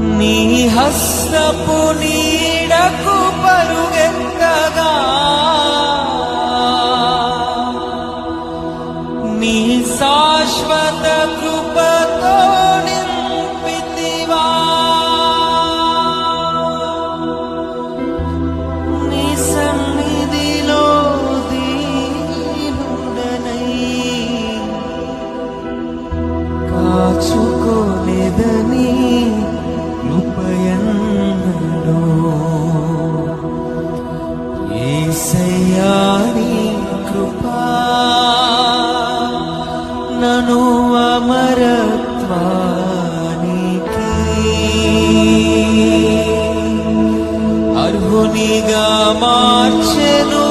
నీ హస్తపు నీడకు పరుగెత్తగా. నీ శాశ్వత ను అమరత్వానికి అర్హునిగా మార్చెను.